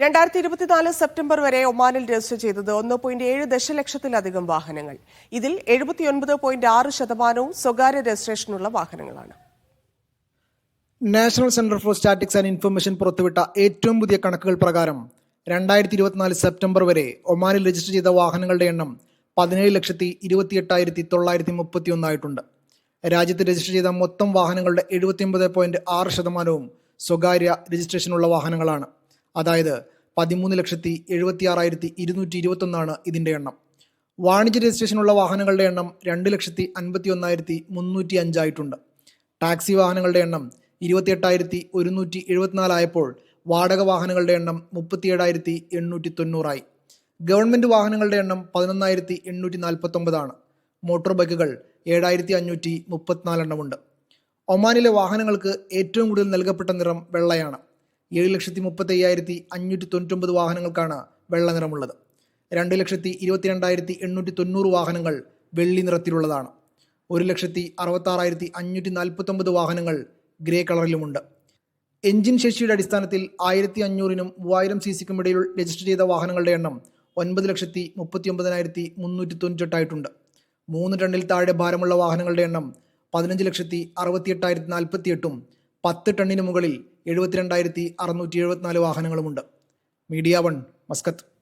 രണ്ടായിരത്തി ഇരുപത്തിനാല് സെപ്റ്റംബർ വരെ ഒമാനിൽ രജിസ്റ്റർ ചെയ്തത് ഒന്ന് പോയിന്റ് ഏഴ് ദശലക്ഷത്തിലധികം വാഹനങ്ങൾ. ഇതിൽ എഴുപത്തിയൊൻപത് പോയിന്റ് ആറ് ശതമാനവും സ്വകാര്യ രജിസ്ട്രേഷനുള്ള വാഹനങ്ങളാണ്. National centre for statics and information പുറത്തുവിട്ട ഏറ്റവും പുതിയ കണക്കുകൾ പ്രകാരം രണ്ടായിരത്തി ഇരുപത്തിനാല് സെപ്റ്റംബർ വരെ ഒമാനിൽ രജിസ്റ്റർ ചെയ്ത വാഹനങ്ങളുടെ എണ്ണം പതിനേഴ് ലക്ഷത്തി ഇരുപത്തിയെട്ടായിരത്തി തൊള്ളായിരത്തി മുപ്പത്തി ഒന്നായിട്ടുണ്ട് രാജ്യത്ത് രജിസ്റ്റർ ചെയ്ത മൊത്തം വാഹനങ്ങളുടെ എഴുപത്തിയൊമ്പത് പോയിന്റ് ആറ് ശതമാനവും സ്വകാര്യ രജിസ്ട്രേഷനുള്ള വാഹനങ്ങളാണ്. അതായത് പതിമൂന്ന് ലക്ഷത്തി എഴുപത്തി ആറായിരത്തി ഇരുന്നൂറ്റി ഇരുപത്തൊന്നാണ് ഇതിന്റെ എണ്ണം. വാണിജ്യ രജിസ്ട്രേഷനുള്ള വാഹനങ്ങളുടെ എണ്ണം രണ്ട് ലക്ഷത്തി അൻപത്തി ഒന്നായിരത്തി മുന്നൂറ്റി അഞ്ചായിട്ടുണ്ട് ടാക്സി വാഹനങ്ങളുടെ എണ്ണം ഇരുപത്തിയെട്ടായിരത്തി ഒരുന്നൂറ്റി എഴുപത്തിനാലായപ്പോൾ വാടക വാഹനങ്ങളുടെ എണ്ണം മുപ്പത്തിയേഴായിരത്തി എണ്ണൂറ്റി തൊണ്ണൂറായി ഗവൺമെന്റ് വാഹനങ്ങളുടെ എണ്ണം പതിനൊന്നായിരത്തി എണ്ണൂറ്റി നാൽപ്പത്തൊമ്പതാണ് മോട്ടോർ ബൈക്കുകൾ ഏഴായിരത്തി അഞ്ഞൂറ്റി മുപ്പത്തിനാലെണ്ണമുണ്ട്. ഒമാനിലെ വാഹനങ്ങൾക്ക് ഏറ്റവും കൂടുതൽ നൽകപ്പെട്ട നിറം വെള്ളയാണ്. ഏഴ് ലക്ഷത്തി മുപ്പത്തി അയ്യായിരത്തി അഞ്ഞൂറ്റി തൊണ്ണൂറ്റൊമ്പത് വാഹനങ്ങൾക്കാണ് വെള്ള നിറമുള്ളത്. രണ്ട് ലക്ഷത്തി ഇരുപത്തിരണ്ടായിരത്തി എണ്ണൂറ്റി തൊണ്ണൂറ് വാഹനങ്ങൾ വെള്ളി നിറത്തിലുള്ളതാണ്. ഒരു ലക്ഷത്തി അറുപത്താറായിരത്തി അഞ്ഞൂറ്റി നാൽപ്പത്തൊമ്പത് വാഹനങ്ങൾ ഗ്രേ കളറിലുമുണ്ട്. എഞ്ചിൻ ശേഷിയുടെ അടിസ്ഥാനത്തിൽ ആയിരത്തി അഞ്ഞൂറിനും മൂവായിരം സി സിക്കും ഇടയിൽ രജിസ്റ്റർ ചെയ്ത വാഹനങ്ങളുടെ എണ്ണം ഒൻപത് ലക്ഷത്തി മുപ്പത്തി ഒമ്പതിനായിരത്തി മുന്നൂറ്റി തൊണ്ണൂറ്റെട്ടായിട്ടുണ്ട് മൂന്ന് ടണ്ണിൽ താഴെ ഭാരമുള്ള വാഹനങ്ങളുടെ എണ്ണം പതിനഞ്ച് ലക്ഷത്തി അറുപത്തിയെട്ടായിരത്തി നാൽപ്പത്തിയെട്ടും പത്ത് ടണ്ണിന് മുകളിൽ എഴുപത്തിരണ്ടായിരത്തി അറുന്നൂറ്റി എഴുപത്തിനാല് വാഹനങ്ങളുമുണ്ട്. Media one Muscat.